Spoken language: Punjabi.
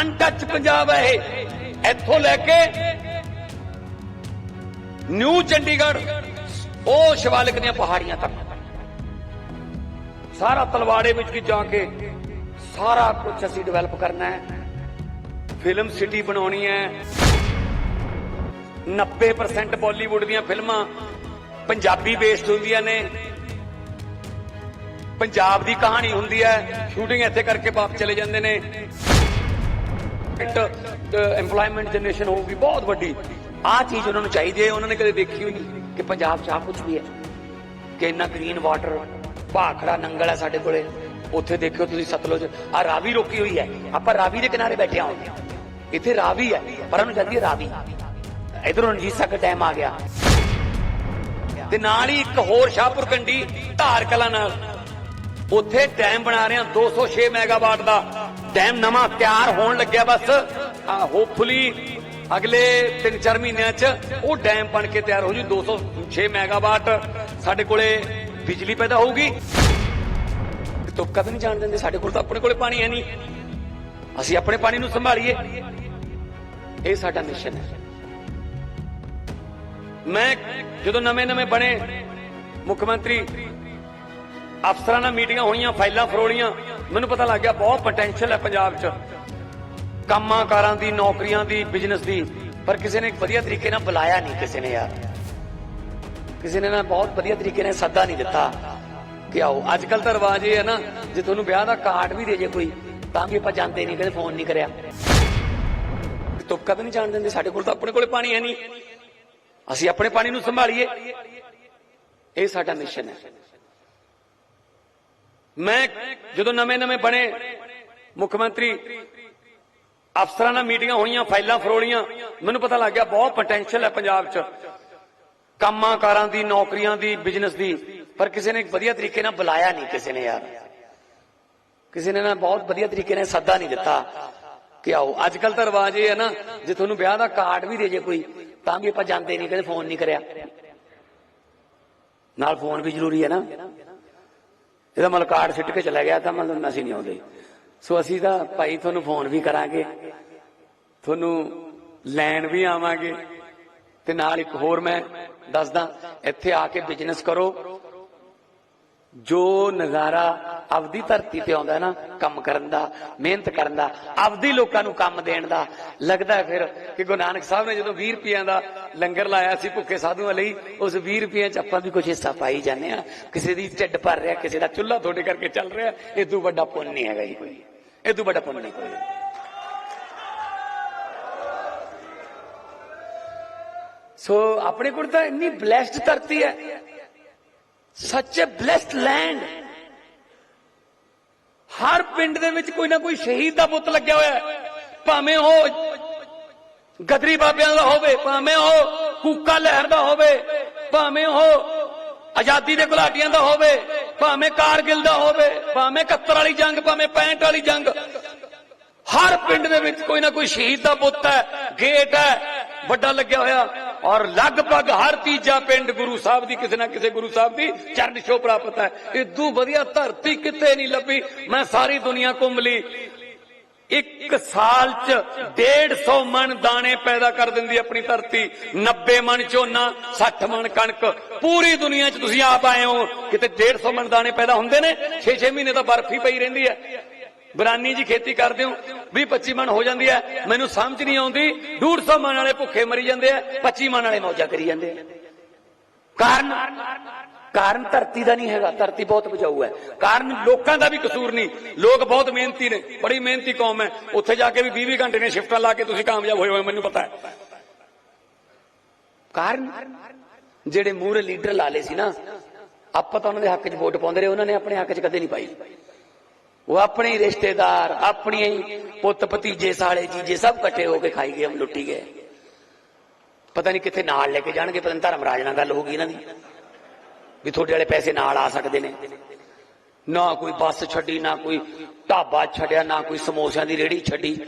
ਅਨਟੱਚ ਪੰਜਾਬ ਹੈ ਇਹ। ਇੱਥੋਂ ਲੈ ਕੇ ਨਿਊ ਚੰਡੀਗੜ੍ਹ, ਉਹ ਸ਼ਿਵਾਲਿਕ ਦੀਆਂ ਪਹਾੜੀਆਂ ਤੱਕ। ਸਾਰਾ ਤਲਵਾੜੇ ਵਿੱਚ ਵੀ ਜਾ ਕੇ ਸਾਰਾ ਕੁਝ ਅਸੀਂ ਡਿਵੈਲਪ ਕਰਨਾ ਹੈ। ਫਿਲਮ ਸਿਟੀ ਬਣਾਉਣੀ ਹੈ। 90% ਬਾਲੀਵੁੱਡ ਦੀਆਂ ਫਿਲਮਾਂ ਪੰਜਾਬੀ ਬੇਸਡ ਹੁੰਦੀਆਂ ਨੇ। ਪੰਜਾਬ ਦੀ ਕਹਾਣੀ ਹੁੰਦੀ ਹੈ। ਸ਼ੂਟਿੰਗ ਇੱਥੇ ਕਰਕੇ ਵਾਪਸ ਚਲੇ ਜਾਂਦੇ ਨੇ। ਐਮਪਲੋਇਮੈਂਟ ਜਨਰੇਸ਼ਨ uh, ਹੋਊਗੀ, ਬਹੁਤ ਵੱਡੀ। ਆਹ ਚੀਜ਼ ਉਹਨਾਂ ਨੂੰ ਚਾਹੀਦੀ ਹੈ, ਉਹਨਾਂ ਨੇ ਕਦੇ ਦੇਖੀ ਹੋਈ ਨਹੀਂ ਕਿ ਪੰਜਾਬ 'ਚ ਆਹ ਕੁਝ ਵੀ ਹੈ। ਕਿ ਇੰਨਾ ਗ੍ਰੀਨ ਵਾਟਰ ਭਾਖੜਾ ਨੰਗਲ ਹੈ ਸਾਡੇ ਕੋਲੇ। ਉੱਥੇ ਦੇਖਿਓ ਤੁਸੀਂ ਸਤਲੁਜ ਆ ਰਾਵੀ ਰੋਕੀ ਹੋਈ ਹੈ। ਆਪਾਂ ਰਾਵੀ ਦੇ ਕਿਨਾਰੇ ਬੈਠੇ ਹਾਂ ਇੱਥੇ ਰਾਵੀ ਹੈ, ਪਰ ਉਹਨੂੰ ਜਾਂਦੀ ਹੈ ਰਾਵੀ। ਇਧਰੋਂ ਰਣਜੀਤ ਸਾਗਰ ਡੈਮ ਆ ਗਿਆ। ਤੇ ਨਾਲ ਹੀ ਇੱਕ ਹੋਰ ਸ਼ਾਹਪੁਰ ਕੰਡੀ ਧਾਰ ਕਲਾ ਨਾਲ। ਉੱਥੇ ਡੈਮ ਬਣਾ ਰਹੇ ਹਾਂ 206 ਮੈਗਾਵਾਟ ਦਾ। ਡੈਮ ਨਵਾਂ ਤਿਆਰ ਹੋਣ ਲੱਗਿਆ ਬਸ। ਹੋਪਫੁਲੀ ਅਗਲੇ 3-4 ਮਹੀਨਿਆਂ 'ਚ ਉਹ ਡੈਮ ਬਣ ਕੇ ਤਿਆਰ ਹੋ ਜੂ 206 ਮੈਗਾਵਾਟ ਸਾਡੇ ਕੋਲੇ ਬਿਜਲੀ ਪੈਦਾ ਹੋਊਗੀ। ਤੁੱਕਾ ਵੀ ਨਹੀਂ ਜਾਣ ਦਿੰਦੇ, ਸਾਡੇ ਕੋਲ ਤਾਂ ਆਪਣੇ ਕੋਲੇ ਪਾਣੀ ਹੈ ਨਹੀਂ। ਅਸੀਂ ਆਪਣੇ ਪਾਣੀ ਨੂੰ ਸੰਭਾਲੀਏ। ਇਹ ਸਾਡਾ ਮਿਸ਼ਨ ਹੈ। ਮੈਂ ਜਦੋਂ ਨਵੇਂ-ਨਵੇਂ ਬਣੇ ਮੁੱਖ ਮੰਤਰੀ ਅਫਸਰਾਂ ਨਾਲ ਮੀਟਿੰਗਾਂ ਹੋਈਆਂ, ਫਾਈਲਾਂ ਫਰੋਲੀਆਂ ਮੈਨੂੰ ਪਤਾ ਲੱਗ ਗਿਆ, ਬਹੁਤ ਪੋਟੈਂਸ਼ੀਅਲ ਹੈ ਪੰਜਾਬ 'ਚ। ਕੰਮਾਂ ਕਾਰਾਂ ਦੀ, ਨੌਕਰੀਆਂ ਦੀ ਬਿਜ਼ਨਸ ਦੀ। ਪਰ ਕਿਸੇ ਨੇ ਇੱਕ ਵਧੀਆ ਤਰੀਕੇ ਨਾਲ ਬੁਲਾਇਆ ਨਹੀਂ ਕਿਸੇ ਨੇ ਯਾਰ। ਕਿਸੇ ਨੇ ਨਾ ਬਹੁਤ ਵਧੀਆ ਤਰੀਕੇ ਨਾਲ ਸੱਦਾ ਨਹੀਂ ਦਿੱਤਾ ਕਿ ਆਓ। ਅੱਜ ਕੱਲ ਤਾਂ ਰਿਵਾਜ ਇਹ ਹੈ ਨਾ, ਜੇ ਤੁਹਾਨੂੰ ਵਿਆਹ ਦਾ ਕਾਰਡ ਵੀ ਦੇ ਜੇ ਕੋਈ, ਤਾਂ ਵੀ ਆਪਾਂ ਜਾਂਦੇ ਨਹੀਂ, ਕਦੇ ਫੋਨ ਨਹੀਂ ਕਰਿਆ। ਤੁੱਕਾ ਵੀ ਨਹੀਂ ਜਾਣ ਦਿੰਦੇ, ਸਾਡੇ ਕੋਲ ਤਾਂ ਆਪਣੇ ਕੋਲੇ ਪਾਣੀ ਹੈ ਨਹੀਂ। ਅਸੀਂ ਆਪਣੇ ਪਾਣੀ ਨੂੰ ਸੰਭਾਲੀਏ। ਇਹ ਸਾਡਾ ਮਿਸ਼ਨ ਹੈ। ਮੈਂ ਜਦੋਂ ਨਵੇਂ-ਨਵੇਂ ਬਣੇ ਮੁੱਖ ਮੰਤਰੀ, ਅਫਸਰਾਂ ਨਾਲ ਮੀਟਿੰਗਾਂ ਹੋਈਆਂ, ਫਾਈਲਾਂ ਫਰੋਲੀਆਂ, ਮੈਨੂੰ ਪਤਾ ਲੱਗ ਗਿਆ ਬਹੁਤ ਪੋਟੈਂਸ਼ੀਅਲ ਹੈ ਪੰਜਾਬ 'ਚ। ਕੰਮਾਂ ਕਾਰਾਂ ਦੀ, ਨੌਕਰੀਆਂ ਦੀ ਬਿਜ਼ਨਸ ਦੀ। ਪਰ ਕਿਸੇ ਨੇ ਵਧੀਆ ਤਰੀਕੇ ਨਾਲ ਬੁਲਾਇਆ ਨਹੀਂ, ਕਿਸੇ ਨੇ ਯਾਰ। ਕਿਸੇ ਨੇ ਨਾ ਬਹੁਤ ਵਧੀਆ ਤਰੀਕੇ ਨਾਲ ਸੱਦਾ ਨਹੀਂ ਦਿੱਤਾ ਕਿ ਆਓ। ਅੱਜ ਕੱਲ ਤਾਂ ਰਿਵਾਜ ਇਹ ਹੈ ਨਾ, ਜੇ ਤੁਹਾਨੂੰ ਵਿਆਹ ਦਾ ਕਾਰਡ ਵੀ ਦੇ ਜੇ ਕੋਈ, ਤਾਂ ਵੀ ਆਪਾਂ ਜਾਂਦੇ ਨਹੀਂ, ਕਦੇ ਫੋਨ ਨਹੀਂ ਕਰਿਆ। ਨਾਲ ਫੋਨ ਵੀ ਜ਼ਰੂਰੀ ਹੈ ਨਾ। ਇਹਦਾ ਮਤਲਬ ਕਾਰਡ ਸਿੱਟ ਕੇ ਚਲਾ ਗਿਆ ਤਾਂ ਮਤਲਬ ਅਸੀਂ ਨਹੀਂ ਆਉਂਦੇ। ਸੋ ਅਸੀਂ ਤਾਂ ਭਾਈ ਤੁਹਾਨੂੰ ਫੋਨ ਵੀ ਕਰਾਂਗੇ। ਤੁਹਾਨੂੰ ਲੈਣ ਵੀ ਆਵਾਂਗੇ। ਤੇ ਨਾਲ ਇੱਕ ਹੋਰ ਮੈਂ ਦੱਸਦਾ, ਇੱਥੇ ਆ ਕੇ ਬਿਜ਼ਨਸ ਕਰੋ। ਜੋ ਨਜ਼ਾਰਾ ਆਪਦੀ ਧਰਤੀ ਤੇ ਆਉਂਦਾ ਨਾ ਕੰਮ ਕਰਨ ਦਾ, ਮਿਹਨਤ ਕਰਨ ਦਾ, ਆਪਦੀ ਲੋਕਾਂ ਨੂੰ ਕੰਮ ਦੇਣ ਦਾ। ਲੱਗਦਾ ਫਿਰ ਕਿ ਗੁਰੂ ਨਾਨਕ ਸਾਹਿਬ ਨੇ ਜਦੋਂ 20 ਰੁਪਈਆਂ ਦਾ ਲੰਗਰ ਲਾਇਆ ਸੀ ਭੁੱਖੇ ਸਾਧੂਆਂ ਲਈ, ਉਸ 20 ਰੁਪਈਆਂ 'ਚ ਆਪਾਂ ਵੀ ਕੁਝ ਹਿੱਸਾ ਪਾਈ ਜਾਂਦੇ ਆ ਕਿਸੇ ਦੀ ਢਿੱਡ ਭਰ ਰਿਹਾ, ਕਿਸੇ ਦਾ ਚੁੱਲ੍ਹਾ ਤੁਹਾਡੇ ਕਰਕੇ ਚੱਲ ਰਿਹਾ, ਇਹ ਤੋਂ ਵੱਡਾ ਪੁੰਨ ਨਹੀਂ ਹੈਗਾ ਜੀ ਕੋਈ। ਇਹ ਤੋਂ ਵੱਡਾ ਪੁੰਨ ਨਹੀਂ ਕੋਈ। ਸੋ ਆਪਣੇ ਕੋਲ ਤਾਂ ਇੰਨੀ ਬਲੈਸਡ ਧਰਤੀ ਹੈ। ਸੱਚੇ ਅ ਬlesed ਲੈਂਡ ਹਰ ਪਿੰਡ ਦੇ ਵਿੱਚ ਕੋਈ ਨਾ ਕੋਈ ਸ਼ਹੀਦ ਦਾ ਪੁੱਤ ਲੱਗਿਆ ਹੋਇਆ ਹੈ। ਭਾਵੇਂ ਉਹ ਗਦਰੀ ਬਾਬਿਆਂ ਦਾ ਹੋਵੇ, ਭਾਵੇਂ ਉਹ ਕੂਕਾ ਲਹਿਰ ਦਾ ਹੋਵੇ, ਭਾਵੇਂ ਉਹ ਆਜ਼ਾਦੀ ਦੇ ਗੁਲਾਟੀਆਂ ਦਾ ਹੋਵੇ, ਭਾਵੇਂ ਕਾਰਗਿਲ ਦਾ ਹੋਵੇ, ਭਾਵੇਂ 71 ਵਾਲੀ ਜੰਗ, ਭਾਵੇਂ 65 ਵਾਲੀ ਜੰਗ, ਹਰ ਪਿੰਡ ਦੇ ਵਿੱਚ ਕੋਈ ਨਾ ਕੋਈ ਸ਼ਹੀਦ ਦਾ ਪੁੱਤ ਹੈ, ਗੇਟ ਹੈ, ਵੱਡਾ ਲੱਗਿਆ ਹੋਇਆ। ਔਰ ਲਗਭਗ ਹਰ ਤੀਜਾ ਪਿੰਡ ਗੁਰੂ ਸਾਹਿਬ ਦੀ, ਕਿਸੇ ਨਾ ਕਿਸੇ ਗੁਰੂ ਸਾਹਿਬ ਦੀ ਚਰਨ ਛੋਹ ਪ੍ਰਾਪਤ ਹੈ। ਇਦੋਂ ਵਧੀਆ ਧਰਤੀ ਕਿਤੇ ਨਹੀਂ ਲੱਭੀ, ਮੈਂ ਸਾਰੀ ਦੁਨੀਆ ਘੁੰਮ ਲਈ। ਇੱਕ ਸਾਲ ਚ 150 ਮਣ ਦਾਣੇ ਪੈਦਾ ਕਰ ਦਿੰਦੀ ਆਪਣੀ ਧਰਤੀ। 90 ਮਣ ਝੋਨਾ 60 ਮਣ ਕਣਕ। ਪੂਰੀ ਦੁਨੀਆ ਚ ਤੁਸੀਂ ਆਪ ਆਏ ਹੋ, ਕਿਤੇ 150 ਮਣ ਦਾਣੇ ਪੈਦਾ ਹੁੰਦੇ ਨੇ 6-6 ਮਹੀਨੇ ਤਾਂ ਬਰਫ ਹੀ ਪਈ ਰਹਿੰਦੀ ਹੈ। ਬਰਾਨੀ ਜੀ ਖੇਤੀ ਕਰਦੇ ਹੋ 20 25 ਮਣ ਹੋ ਜਾਂਦੀ ਹੈ। ਮੈਨੂੰ ਸਮਝ ਨਹੀਂ ਆਉਂਦੀ। 150 ਮਣ ਵਾਲੇ ਭੁੱਖੇ ਮਰੀ ਜਾਂਦੇ ਆ। 25 ਮਣ ਵਾਲੇ ਮੌਜਾਂ ਕਰੀ ਜਾਂਦੇ ਆ। ਕਾਰਨ? ਕਾਰਨ ਧਰਤੀ ਦਾ ਨਹੀਂ ਹੈਗਾ। ਧਰਤੀ ਬਹੁਤ ਬਚਾਊ ਹੈ। ਕਾਰਨ ਲੋਕਾਂ ਦਾ ਵੀ ਕਸੂਰ ਨਹੀਂ। ਲੋਕ ਬਹੁਤ ਮਿਹਨਤੀ ਨੇ। ਬੜੀ ਮਿਹਨਤੀ ਕੌਮ ਹੈ। ਉੱਥੇ ਜਾ ਕੇ ਵੀ 20 20 ਘੰਟੇ ਨੇ ਸ਼ਿਫਟਾਂ ਲਾ ਕੇ ਤੁਸੀਂ ਕਾਮਯਾਬ ਹੋਏ ਹੋ, ਮੈਨੂੰ ਪਤਾ ਹੈ। ਕਾਰਨ? ਜਿਹੜੇ ਮੂਹਰੇ ਲੀਡਰ ਲਾ ਲਏ ਸੀ ਨਾ, ਆਪਾਂ ਤਾਂ ਉਹਨਾਂ ਦੇ ਹੱਕ 'ਚ ਵੋਟ ਪਾਉਂਦੇ ਰਹੇ। ਉਹਨਾਂ ਨੇ ਆਪਣੇ ਹੱਕ 'ਚ ਕਦੇ ਨਹੀਂ ਪਾਈ। ਉਹ ਆਪਣੇ ਹੀ ਰਿਸ਼ਤੇਦਾਰ ਆਪਣੀਆਂ ਹੀ ਪੁੱਤ ਭਤੀਜੇ ਸਾਲੇ, ਜੀਜੇ ਸਭ ਇਕੱਠੇ ਹੋ ਕੇ ਖਾਈ ਗਏ, ਹਮ ਲੁੱਟੀ ਗਏ। ਪਤਾ ਨਹੀਂ ਕਿੱਥੇ ਨਾਲ ਲੈ ਕੇ ਜਾਣਗੇ, ਪਤਾ ਨਹੀਂ ਧਰਮਰਾਜ ਨਾਲ ਗੱਲ ਹੋਗੀ ਇਹਨਾਂ ਦੀ। ਵੀ ਤੁਹਾਡੇ ਵਾਲੇ ਪੈਸੇ ਨਾਲ ਆ ਸਕਦੇ ਨੇ। ਨਾ ਕੋਈ ਬੱਸ ਛੱਡੀ, ਨਾ ਕੋਈ ਢਾਬਾ ਛੱਡਿਆ, ਨਾ ਕੋਈ ਸਮੋਸਿਆਂ ਦੀ ਰੇੜੀ ਛੱਡੀ।